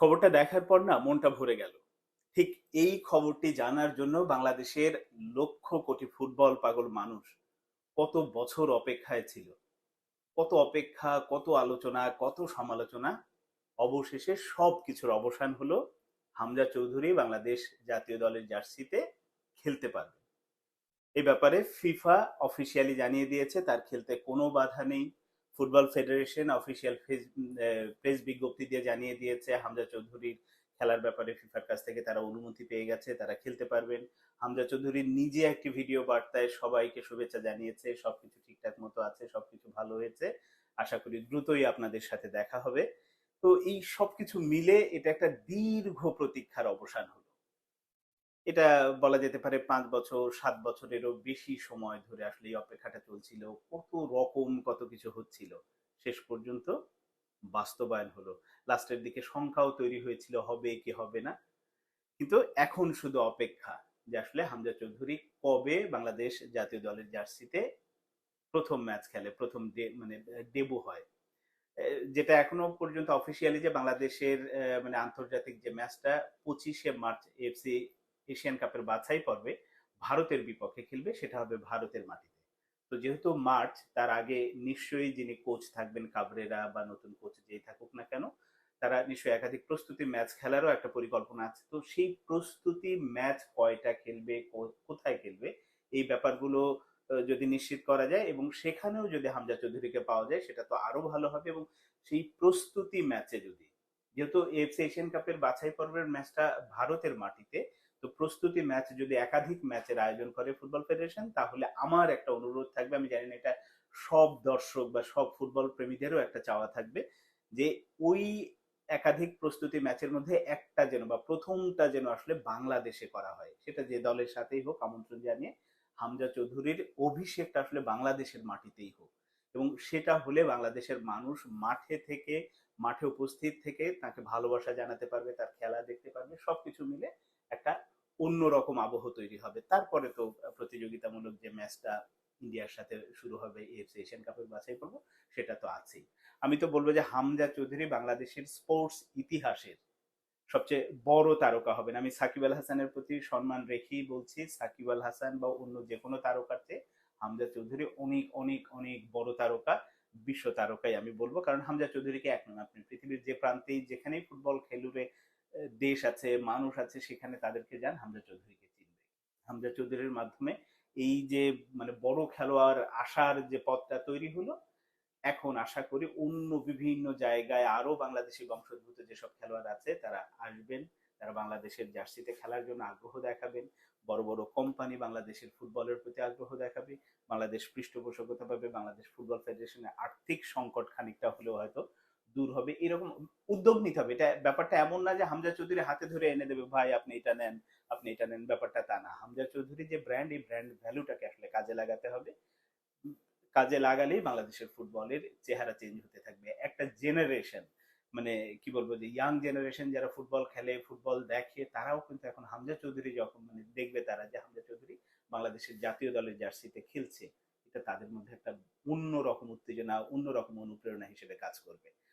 খবরটা দেখার পর না মনটা ভরে গেল। ঠিক এই খবরটি জানার জন্য বাংলাদেশের লক্ষ কোটি ফুটবল পাগল মানুষ কত বছর অপেক্ষায় ছিল। কত অপেক্ষা, কত আলোচনা, কত সমালোচনা। অবশেষে সব কিছুর অবসান হলো হামজা চৌধুরী বাংলাদেশ জাতীয় দলের জার্সিতে খেলতে পারবে। এ ব্যাপারে ফিফা অফিসিয়ালি জানিয়ে দিয়েছে, তার খেলতে কোনো বাধা নেই। ফুটবল ফেডারেশন অফিসিয়াল প্রেস বিজ্ঞপ্তি দিয়ে জানিয়ে দিয়েছে, হামজা চৌধুরীর খেলার ব্যাপারে ফিফার কাছ থেকে তারা অনুমতি পেয়ে গেছে, তারা খেলতে পারবেন। হামজা চৌধুরী নিজে একটি ভিডিও বার্তায় সবাইকে শুভেচ্ছা জানিয়েছে, সবকিছু ঠিকঠাক মতো আছে, সবকিছু ভালো হয়েছে। আশা করি দ্রুতই আপনাদের সাথে দেখা হবে। তো এই সবকিছু মিলে এটা একটা দীর্ঘ প্রতীক্ষার অবসান হলো। এটা বলা যেতে পারে পাঁচ বছর, সাত বছরেরও বেশি সময় ধরে আসলে এই অপেক্ষাটা চলছিল। কত রকম কত কিছু হচ্ছিল, শেষ পর্যন্ত বাস্তবায়ন হলো। লাস্টের দিকে সংখ্যাও তৈরি হয়েছিল, হবে কি হবে না? কিন্তু এখন শুধু অপেক্ষা যে আসলে হামজা চৌধুরী কবে বাংলাদেশ জাতীয় দলের জার্সিতে প্রথম ম্যাচ খেলে, প্রথম মানে ডেবু হয়। যেটা এখনও পর্যন্ত অফিসিয়ালি যে বাংলাদেশের মানে আন্তর্জাতিক যে ম্যাচটা পঁচিশে মার্চ এফসি এশিয়ান কাপের বাছাই পর্বে ভারতের বিপক্ষে খেলবে, সেটা হবে ভারতের মাটিতে। তো যেহেতু মার্চ, তার আগে নিশ্চয়ই যিনি কোচ থাকবেন, কাবরেরা বা নতুন কোচ যেই থাকুক না কেন, তারা নিশ্চয়ই একাধিক প্রস্তুতি ম্যাচ খেলারও একটা পরিকল্পনা আছে। তো সেই প্রস্তুতি ম্যাচ কয়টা খেলবে কোথায় খেলবে, এই ব্যাপারগুলো যদি নিশ্চিত করা যায় এবং সেখানেও যদি হামজা চৌধুরীকে পাওয়া যায়, সেটা তো আরও ভালো হবে এবং সেই প্রস্তুতি ম্যাচে যদি, যেহেতু এফসি এশিয়ান কাপের বাছাই পর্বের ম্যাচটা ভারতের মাটিতে তো প্রস্তুতি ম্যাচ যদি একাধিক ম্যাচের আয়োজন করে ফুটবল ফেডারেশন, তাহলে আমার একটা অনুরোধ থাকবে। আমি জানি না এটা সব দর্শক বা সব ফুটবল প্রেমীদেরও একটা চাওয়া থাকবে যে ওই একাধিক প্রস্তুতি ম্যাচের মধ্যে একটা যেন বা প্রথমটা যেন আসলে বাংলাদেশে করা হয়। সেটা যে দলের সাথেই হোক, আমন্ত্রণ জানিয়ে হামজা চৌধুরীর অভিষেকটা আসলে বাংলাদেশের মাটিতেই হোক। এবং সেটা হলে বাংলাদেশের মানুষ মাঠে থেকে, মাঠে উপস্থিত থেকে তাকে ভালোবাসা জানাতে পারবে, তার খেলা দেখতে পারবে, সবকিছু মিলে একটা অন্যরকম আবহ তৈরি হবে। তারপরে তো প্রতিযোগিতামূলক যে ম্যাচটা ইন্ডিয়ার সাথে শুরু হবে এফসি এশিয়ান কাপের বাছাই পর্ব সেটা তো আছেই। আমি তো বলব যে হামজা চৌধুরী বাংলাদেশের স্পোর্টস ইতিহাসের সবচেয়ে বড় তারকা হবেন। আমি সাকিব আল হাসানের প্রতি সম্মান রেখেই বলছি সাকিব আল হাসান বা অন্য যে কোনো তারকার চেয়ে হামজা চৌধুরী অনেক অনেক অনেক বড় তারকা বিশ্ব তারকাই আমি বলব। কারণ হামজা চৌধুরীকে এক নন আপনি পৃথিবীর যে প্রান্তেই যেখানেই ফুটবল আহ, দেশ আছে, মানুষ আছে, সেখানে তাদেরকে যান হামজা চৌধুরীকে চিনবে। হামজা চৌধুরীর মাধ্যমে এই যে মানে বড় খেলোয়াড় আসার যে পথটা তৈরি হলো, এখন আশা করি অন্য বিভিন্ন জায়গায় আরও বাংলাদেশি বংশোদ্ভূত যেসব খেলোয়াড় আছে, তারা আসবেন, তারা বাংলাদেশের জার্সিতে খেলার জন্য আগ্রহ দেখাবেন, বড় বড় কোম্পানি বাংলাদেশের ফুটবলের প্রতি আগ্রহ দেখাবে, বাংলাদেশ পৃষ্ঠপোষকতা পাবে, বাংলাদেশ ফুটবল ফেডারেশনের আর্থিক সংকট খানিকটা হলেও হয়তো দূর হবে, এরকম উদ্যোগ নিতে হবে। এটা ব্যাপারটা এমন না যে হামজা চৌধুরী হাতে ধরে এনে দেবে, ভাই, আপনি এটা নেন, আপনি এটা নেন। ব্যাপারটা তা না। হামজা চৌধুরী যে ব্র্যান্ড এই ব্র্যান্ড ভ্যালুটাকে আসলে কাজে লাগাতে হবে। কাজে লাগালেই বাংলাদেশের ফুটবলের চেহারা চেঞ্জ হতে থাকবে। একটা জেনারেশন মানে কি বলব যে ইয়াং জেনারেশন যারা ফুটবল খেলে, ফুটবল দেখে, তারাও কিন্তু এখন হামজা চৌধুরী যখন মানে দেখবে তারা যে হামজা চৌধুরী বাংলাদেশের জাতীয় দলের জার্সিতে খেলছে, এটা তাদের মধ্যে একটা অন্যরকম উত্তেজনা, অন্যরকম অনুপ্রেরণা হিসেবে কাজ করবে।